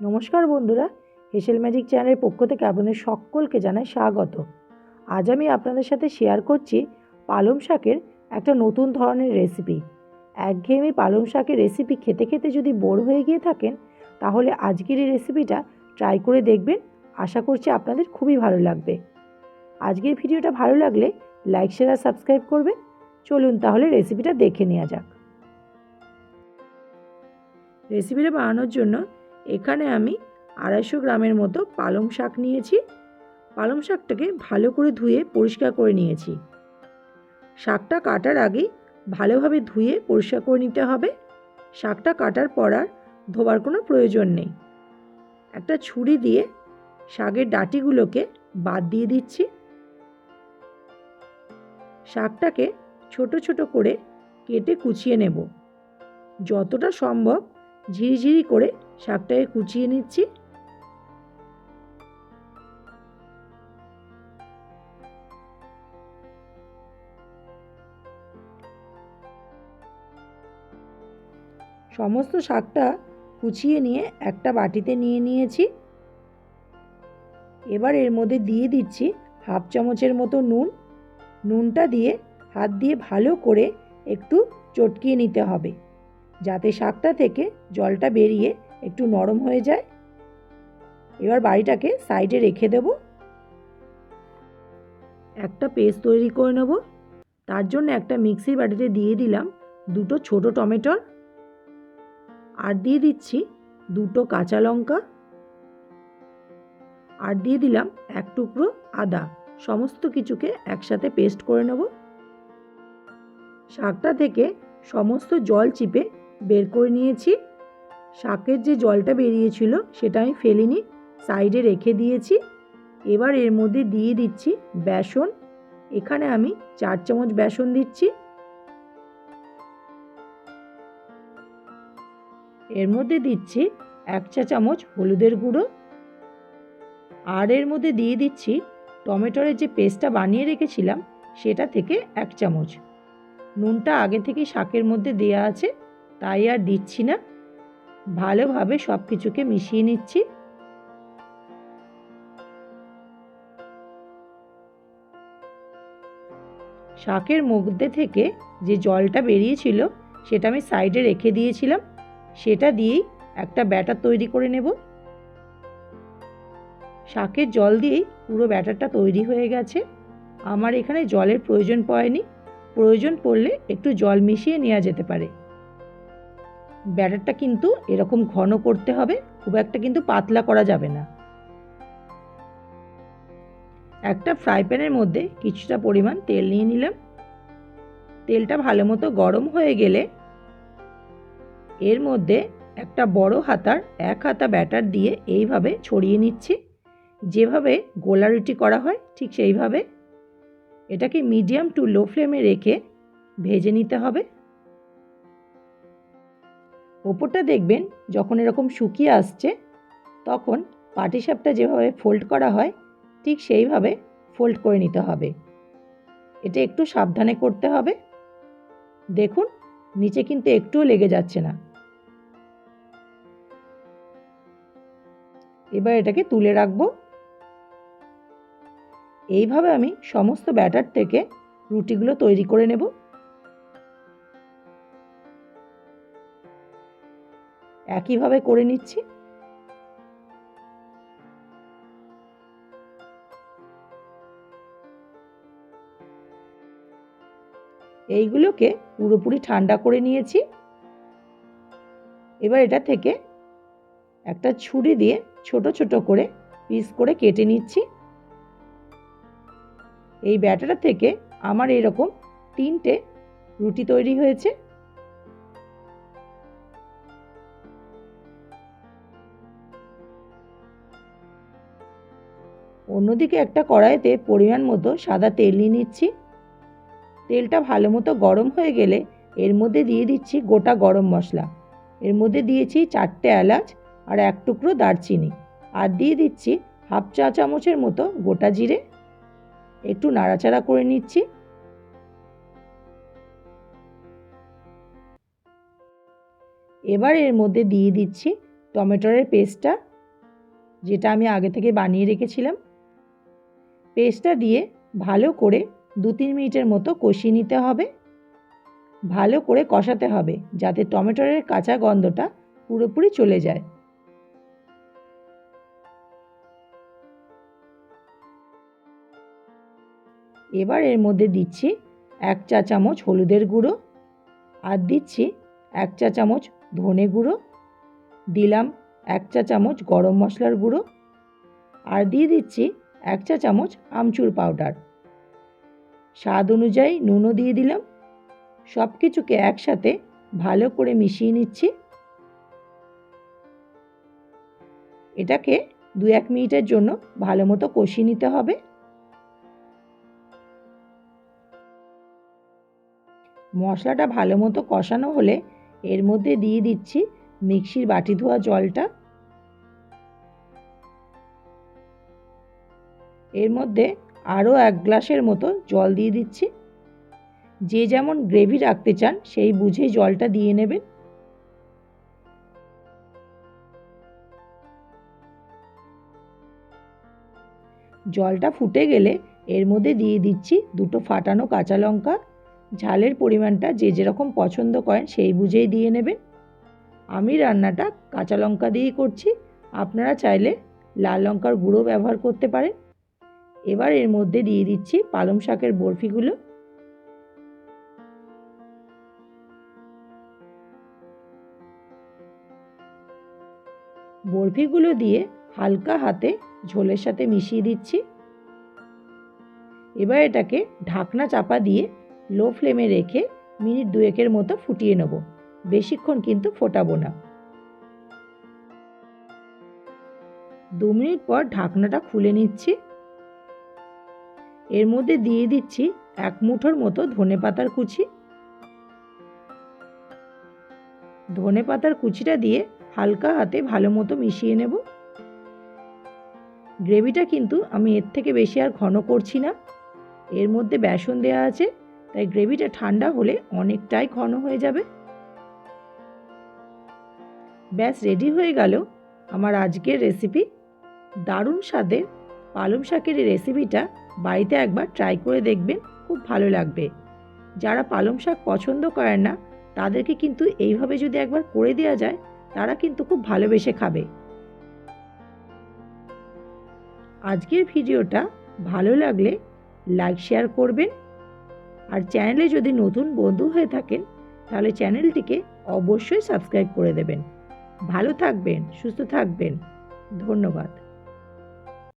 নমস্কার বন্ধুরা, হেসেল ম্যাজিক চ্যানেলের পক্ষ থেকে আপনাদের সকলকে জানাই স্বাগত। আজ আমি আপনাদের সাথে শেয়ার করছি পালং শাকের একটা নতুন ধরনের রেসিপি একঘেয়েমি পালং শাকের রেসিপি খেতে খেতে যদি বোর হয়ে গিয়ে থাকেন, তাহলে আজকের এই রেসিপিটা ট্রাই করে দেখবেন। আশা করছি আপনাদের খুবই ভালো লাগবে। আজকের ভিডিওটা ভালো লাগলে লাইক শেয়ার আর সাবস্ক্রাইব করবেন। চলুন তাহলে রেসিপিটা দেখে নেওয়া যাক। রেসিপিটা বানানোর জন্য এখানে আমি আড়াইশো গ্রামের মতো পালং শাক নিয়েছি। পালং শাকটাকে ভালো করে ধুয়ে পরিষ্কার করে নিয়েছি। শাকটা কাটার আগে ভালোভাবে ধুয়ে পরিষ্কার করে নিতে হবে। শাকটা কাটার পর আর ধোবার কোনো প্রয়োজন নেই। একটা ছুরি দিয়ে শাকের ডাটিগুলোকে বাদ দিয়ে দিচ্ছি। শাকটাকে ছোট ছোট করে কেটে কুচিয়ে নেব। যতটা সম্ভব ঝিরিঝিরি করে শাকটাকে কুচিয়ে নিচ্ছি। সমস্ত শাকটা কুচিয়ে নিয়ে একটা বাটিতে নিয়ে নিয়েছি। এবার এর মধ্যে দিয়ে দিচ্ছি হাফ চামচের মতো নুন। নুনটা দিয়ে হাত দিয়ে ভালো করে একটু চটকিয়ে নিতে হবে। যাতে শাকটা থেকে জলটা বেরিয়ে একটু নরম হয়ে যায়। এবার বাড়িটাকে সাইডে রেখে দেব। একটা পেস্ট তৈরি করে নেব। তার জন্য একটা মিক্সির বাটিতে দিয়ে দিলাম দুটো ছোট টমেটোর। আর দিয়ে দিচ্ছি দুটো কাঁচা লঙ্কা। আর দিয়ে দিলাম এক টুকরো আদা। সমস্ত কিছুকে একসাথে পেস্ট করে নেব। শাকটা থেকে সমস্ত জল চিপে বের করে নিয়েছি। শাকের যে জলটা বেরিয়েছিল সেটা আমি ফেলিনি, সাইডে রেখে দিয়েছি। এবার এর মধ্যে দিয়ে দিচ্ছি বেসন। এখানে আমি চার চামচ বেসন দিচ্ছি। এর মধ্যে দিচ্ছি এক চা চামচ হলুদের গুঁড়ো। আর এর মধ্যে দিয়ে দিচ্ছি টমেটোরের যে পেস্টটা বানিয়ে রেখেছিলাম, সেটা থেকে এক চামচ। নুনটা আগে থেকে শাকের মধ্যে দেয়া আছে, তাই আর দিচ্ছি না। ভালোভাবে সব কিছুকে মিশিয়ে নিচ্ছি। শাকের মধ্যে থেকে যে জলটা বেরিয়েছিল, সেটা আমি সাইডে রেখে দিয়েছিলাম। সেটা দিয়েই একটা ব্যাটার তৈরি করে নেব। শাকের জল দিয়েই পুরো ব্যাটারটা তৈরি হয়ে গেছে। আমার এখানে জলের প্রয়োজন পড়েনি। প্রয়োজন পড়লে একটু জল মিশিয়ে নেওয়া যেতে পারে। ব্যাটারটা কিন্তু এরকম ঘন করতে হবে, খুব একটা কিন্তু পাতলা করা যাবে না। একটা ফ্রাই প্যানের মধ্যে কিছুটা পরিমাণ তেল নিয়ে নিলাম। তেলটা ভালো মতো গরম হয়ে গেলে এর মধ্যে একটা বড় হাতার এক হাতা ব্যাটার দিয়ে এইভাবে ছড়িয়ে নিচ্ছি। যেভাবে গোলা রুটি করা হয়, ঠিক সেইভাবে। এটাকে মিডিয়াম টু লো ফ্লেমে রেখে ভেজে নিতে হবে। ওপরটা দেখবেন যখন এরকম শুকিয়ে আসছে, তখন পাটিসাপটা যেভাবে ফোল্ড করা হয়, ঠিক সেইভাবে ফোল্ড করে নিতে হবে। এটা একটু সাবধানে করতে হবে। দেখুন, নিচে কিন্তু একটুও লেগে যাচ্ছে না। এবার এটাকে তুলে রাখব। এইভাবে আমি সমস্ত ব্যাটার থেকে রুটিগুলো তৈরি করে নেব। একইভাবে করে নিচ্ছি। এইগুলোকে পুরোপুরি ঠান্ডা করে নিয়েছি। এবার এটা থেকে একটা ছুরি দিয়ে ছোট ছোট করে পিস করে কেটে নিচ্ছি। এই ব্যাটাটা থেকে আমার এরকম তিনটে রুটি তৈরি হয়েছে। অন্যদিকে একটা কড়াইতে পরিমাণ মতো সাদা তেল নিয়ে নিচ্ছি। তেলটা ভালো মতো গরম হয়ে গেলে এর মধ্যে দিয়ে দিচ্ছি গোটা গরম মশলা। এর মধ্যে দিয়েছি চারটে এলাচ আর এক টুকরো দারচিনি। আর দিয়ে দিচ্ছি হাফ চা চামচের মতো গোটা জিরে। একটু নাড়াচাড়া করে নিচ্ছি। এবার এর মধ্যে দিয়ে দিচ্ছি টমেটোরের পেস্টটা, যেটা আমি আগে থেকে বানিয়ে রেখেছিলাম। পেস্টটা দিয়ে ভালো করে দু তিন মিনিটের মতো কষিয়ে নিতে হবে। ভালো করে কষাতে হবে যাতে টমেটোরের কাঁচা গন্ধটা পুরোপুরি চলে যায়। এবার এর মধ্যে দিচ্ছি এক চা চামচ হলুদের গুঁড়ো আর দিচ্ছি এক চা চামচ ধনে গুঁড়ো। দিলাম এক চা চামচ গরম মশলার গুঁড়ো। আর দিয়ে দিচ্ছি এক চা চামচ আমচুর পাউডার স্বাদ অনুযায়ী নুনও দিয়ে দিলাম। সব কিছুকে একসাথে ভালো করে মিশিয়ে নিচ্ছি। এটাকে দু এক মিনিটের জন্য ভালো মতো কষিয়ে নিতে হবে। মশলাটা ভালো মতো কষানো হলে এর মধ্যে দিয়ে দিচ্ছি মিক্সির বাটি ধোয়া জলটা। এর মধ্যে আরও এক গ্লাসের মতো জল দিয়ে দিচ্ছি। যে যেমন গ্রেভি রাখতে চান, সেই বুঝেই জলটা দিয়ে নেবেন। জলটা ফুটে গেলে এর মধ্যে দিয়ে দিচ্ছি দুটো ফাটানো কাঁচা লঙ্কা। ঝালের পরিমাণটা যে যেরকম পছন্দ করেন, সেই বুঝেই দিয়ে নেবেন। আমি রান্নাটা কাঁচা লঙ্কা দিয়েই করছি। আপনারা চাইলে লাল লঙ্কার গুঁড়ো ব্যবহার করতে পারেন। এবার এর মধ্যে দিয়ে দিচ্ছি পালং শাকের বরফিগুলো। বরফিগুলো দিয়ে হালকা হাতে ঝোলের সাথে মিশিয়ে দিচ্ছি। এবার এটাকে ঢাকনা চাপা দিয়ে লো ফ্লেমে রেখে মিনিট দুয়েকের মতো ফুটিয়ে নেব। বেশিক্ষণ কিন্তু ফোটাবো না। দু মিনিট পর ঢাকনাটা খুলে নিচ্ছি। এর মধ্যে দিয়ে দিচ্ছি এক মুঠোর মতো ধনে পাতার কুচি। ধনে পাতার কুচিটা দিয়ে হালকা হাতে ভালো মতো মিশিয়ে নেব। গ্রেভিটা কিন্তু আমি এর থেকে বেশি আর ঘন করছি না। এর মধ্যে বেসন দেওয়া আছে, তাই গ্রেভিটা ঠান্ডা হলে অনেকটাই ঘন হয়ে যাবে। ব্যাস, রেডি হয়ে গেল আমার আজকের রেসিপি। দারুণ স্বাদের পালং শাকের রেসিপিটা বাড়িতে একবার ট্রাই করে দেখবেন, খুব ভালো লাগবে। যারা পালং শাক পছন্দ করেন না, তাদেরকে কিন্তু এইভাবে যদি একবার করে দেওয়া যায়, তারা কিন্তু খুব ভালোবেসে খাবে। আজকের ভিডিওটা ভালো লাগলে লাইক শেয়ার করবেন। আর চ্যানেলে যদি নতুন বন্ধু হয়ে থাকেন, তাহলে চ্যানেলটিকে অবশ্যই সাবস্ক্রাইব করে দেবেন। ভালো থাকবেন, সুস্থ থাকবেন। ধন্যবাদ।